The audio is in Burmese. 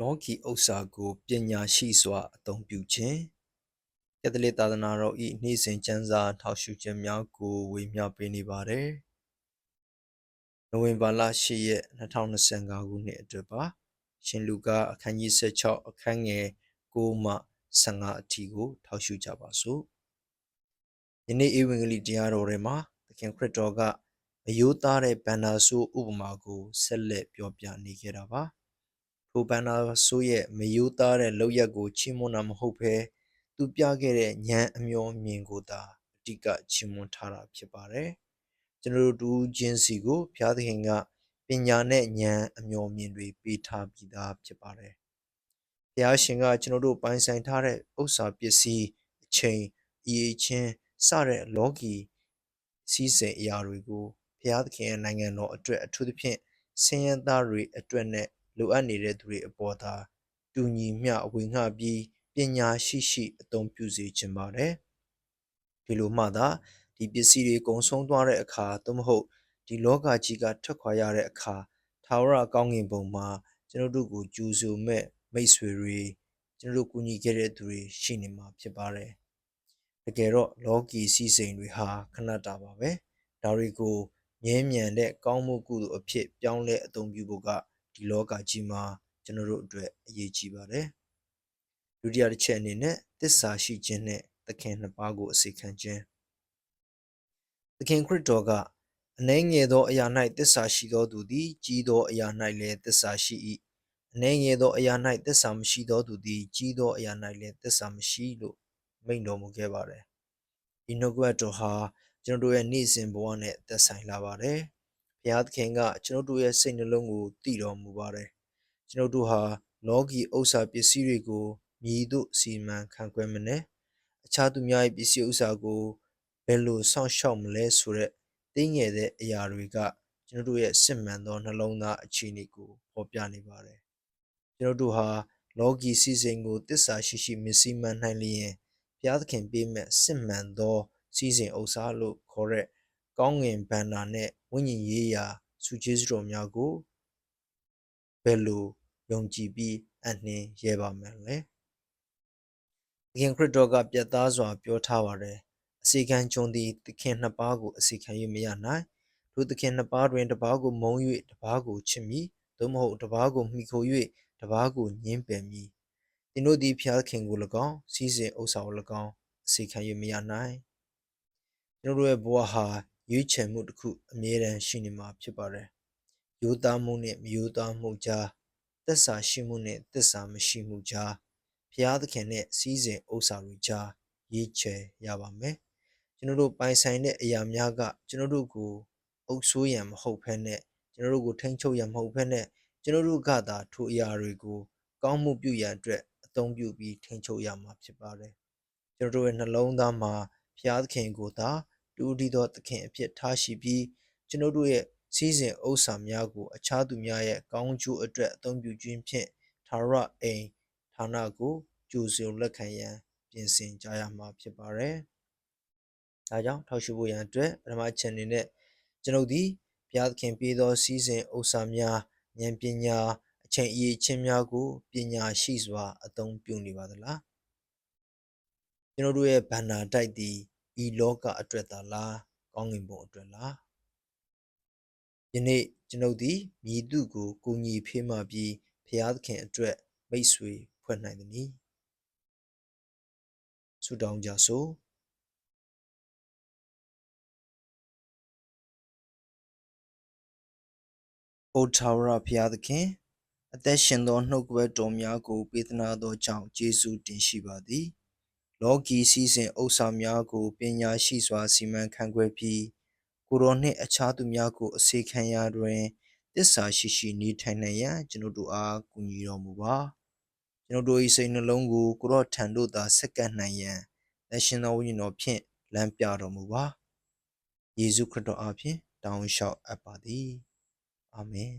လောကီဥစ္စာကိုပညာရှိစွာအသုံးပြုခြင်းကက်သလစ်သာသနာတော်၏နေ့စဉ်ကျမ်းစာထောက်ရှုခြင်းများကိုဝေမျှပေးနေပါတယ်။နိုဝင်ဘာလ10ရက်2025ခုနှစ်အတွက်ပါရှင်လူကာအခန်းကြီး16အခန်းငယ်6မှ15အထိကိုထောက်ရှုကြပါစို့။ယနေ့ဧဝံဂေလိတရားတော်ထဲမှာသခင်ခရစ်တော်ကအယိုးသားတဲ့ဗန္နာဆိုးဥပမာကိုဆက်လက်ပြောပြနေခဲ့တာပါ။ ထိုဘန္နာဆိုးရဲ့မယိုးသားတဲ့လောက်ရက်ကိုချီးမွမ်းတာမဟုတ်ဘဲသူပြခဲ့တဲ့ဉာဏ်အမျော်မြင်ကိုသာအတိကချီးမွမ်းထားတာဖြစ်ပါတယ်။ကျွန်တော်တို့ချင်းစီကိုဘုရားသခင်ကပညာနဲ့ဉာဏ်အမျော်မြင်တွေပေးထားပြီးသားဖြစ်ပါတယ်။ဘုရားရှင်ကကျွန်တော်တို့ပိုင်ဆိုင်ထားတဲ့ဥစ္စာပစ္စည်းအချိန်အရေးချင်းစတဲ့လောကီစီးစိမ်အရာတွေကိုဘုရားသခင်ရဲ့နိုင်ငံတော်အတွက်အထူးသဖြင့်ဆင်းရဲသားတွေအတွက်နဲ့ လိုအပ်နေတဲ့သူတွေအပေါ်သာတူညီမျှဝေငှပြီးပညာရှိရှိအသုံးပြုစေခြင်းပါတယ်ဒီလိုမှသာဒီပစ္စည်းတွေကုံဆုံးသွားတဲ့အခါသို့မဟုတ်ဒီလောကကြီးကထွက်ခွာရတဲ့အခါထာဝရကောင်းကင်ဘုံမှာကျွန်တော်တို့ကိုကြူးစုမဲ့မိတ်ဆွေတွေကျွန်တော်တို့ကူညီခဲ့တဲ့သူတွေရှိနေမှာဖြစ်ပါတယ်တကယ်တော့လောကီစီးစိမ်တွေဟာခဏတာပါပဲဒါတွေကိုမြဲမြံတဲ့ကောင်းမှုကုသိုလ်အဖြစ်ပြောင်းလဲအသုံးပြုဖို့က ဒီလောကကြီးမှာကျွန်တော်တို့အတွက်အရေးကြီးပါတယ်ဒုတိယတစ်ချက်အနေနဲ့သစ္စာရှိခြင်းနဲ့သခင်နှစ်ပါးကိုအစီခံခြင်းသခင်ခရစ်တော်ကအနှဲငယ်သောအရာ၌သစ္စာရှိသောသူသည်ကြီးသောအရာ၌လည်းသစ္စာရှိ၏အနှဲငယ်သောအရာ၌သစ္စာမရှိသောသူသည်ကြီးသောအရာ၌လည်းသစ္စာမရှိလို့မိန့်တော်မူခဲ့ပါတယ်ဒီနှုတ်ကပတ်တော်ဟာကျွန်တော်တို့ရဲ့နေ့စဉ်ဘဝနဲ့သက်ဆိုင်လာပါတယ်ဘု ရားသခင်ကကျွန်တော်တို့ရဲ့စိတ်နှလုံးကိုတည်တော်မူပါတယ်ကျွန်တော်တို့ဟာလောကီဥစ္စာပစ္စည်းတွေကိုမြည်သို့စီမံခန့်ခွဲမနဲ့အခြားသူများရဲ့ပစ္စည်းဥစ္စာကိုဘယ်လိုစောင့်ရှောက်မလဲဆိုတဲ့သိငယ်တဲ့အရာတွေကကျွန်တော်တို့ရဲ့စစ်မှန်သောနှလုံးသားအခြေအနေကိုဖော်ပြနေပါတယ်ကျွန်တော်တို့ဟာလောကီစည်းစိမ်ကိုတစ္ဆာရှိရှိမစည်းမနိုင်လျင်ဘုရားသခင်ပေးမဲ့စစ်မှန်သောစည်းစိမ်ဥစ္စာလို့ခေါ်တဲ့ ကောင်းငင်ဘန္နာနဲ့ဝိညာဉ်ရေးရာစုကျေးဇူးတော်များကိုဘယ်လိုယုံကြည်ပြီးအနှင်းရဲပါမယ်လဲသခင်ခရစ်တော်ကပြတ်သားစွာ ပြောထားပါတယ်အစီခံကြုံသည့်သခင်နှစ်ပါးကိုအစီခံ၍မရနိုင်ထိုသခင်နှစ်ပါးတွင်တစ်ပါးကိုမုံ၍တစ်ပါးကိုချစ်မိသို့မဟုတ်တစ်ပါးကိုမှီခို၍တစ်ပါးကိုညှင်းပယ်မိသင်တို့သည်ဖျားခင်ကို၎င်းစီးစဉ်ဥစ္စာကို၎င်းအစီခံ၍မရနိုင်ကျွန်တော်တို့ရဲ့ဘဝဟာ ရွေးချယ်မှုတစ်ခုအမြဲတမ်းရှိနေမှာဖြစ်ပါတယ်။ယူသားမှုနဲ့မယူသားမှုကြားသက်စာရှိမှုနဲ့သက်စာမရှိမှုကြားဖျားသခင်နဲ့စီးစဉ်ဥစ္စာတွေကြားရွေးချယ်ရပါမယ်။ကျွန်တော်တို့ပိုင်ဆိုင်တဲ့အရာများကကျွန်တော်တို့ကိုအုပ်ဆိုးရန်မဟုတ်ဘဲနဲ့ကျွန်တော်တို့ကိုထိန်းချုပ်ရန်မဟုတ်ဘဲနဲ့ကျွန်တော်တို့ကသာထိုအရာတွေကိုကောင်းမှုပြုရန်အတွက်အသုံးပြုပြီးထိန်းချုပ်ရမှာဖြစ်ပါတယ်။ကျွန်တော်တို့ရဲ့နှလုံးသားမှာဖျားသခင်ကိုသာ တူဒီသောသခင်အဖြစ်ထားရှိပြီးကျွန်ုပ်တို့ရဲ့စီးစဉ်ဥစ္စာများကို အခြားသူများရဲ့ကောင်းကျိုးအတွက်အသုံးပြုခြင်းဖြင့်သာရအိမ်ဌာနကိုကြိုဆိုလက်ခံရန်ပြင်ဆင်ကြရမှာဖြစ်ပါတယ်။ဒါကြောင့်ထောက်ရှုဖို့ရန်အတွက်ပထမချက်အနေနဲ့ကျွန်ုပ်ဒီဘုရားသခင်ပေးသောစီးစဉ်ဥစ္စာများဉာဏ်ပညာအချိန်အရေးချင်းများကိုပညာရှိစွာအသုံးပြုနေပါသလား။ကျွန်တော်တို့ရဲ့ဗန္နာတိုက်သည် ဤလောကအတွက်သာလားကောင်းကင်ဘုံအတွက်လားယနေ့ကျွန်ုပ်သည်မြည်သူကိုကိုညီဖေးမှပြီးဖျားသခင်အတွက်မိတ်ဆွေဖွဲ့နိုင်သည်။ဆုတောင်းကြစို့။အိုထာဝရဘုရားသခင် အသက်ရှင်သောနှုတ်ကပတ်တော်များကိုပေးသနာသောကြောင့်ယေရှုတင်ရှိပါသည်။ လောကီစီစဉ်ဥစ္စာများကိုပညာရှိစွာစီမံခန့်ခွဲပြီးကိုရောနှင့်အခြားသူများကိုအစေခံရာတွင်တစ္ဆာရှိရှိနေထိုင်နိုင်ရန်ကျွန်ုပ်တို့အားကူညီတော်မူပါကျွန်ုပ်တို့၏စိတ်နှလုံးကိုကိုရောထံသို့သာဆက်ကပ်နိုင်ရန်လက်ရှင်သောဝိညာဉ်တော်ဖြင့်လမ်းပြတော်မူပါယေရှုခရစ်တော်အားဖြင့်တောင်းလျှောက်အပ်ပါသည်အာမင်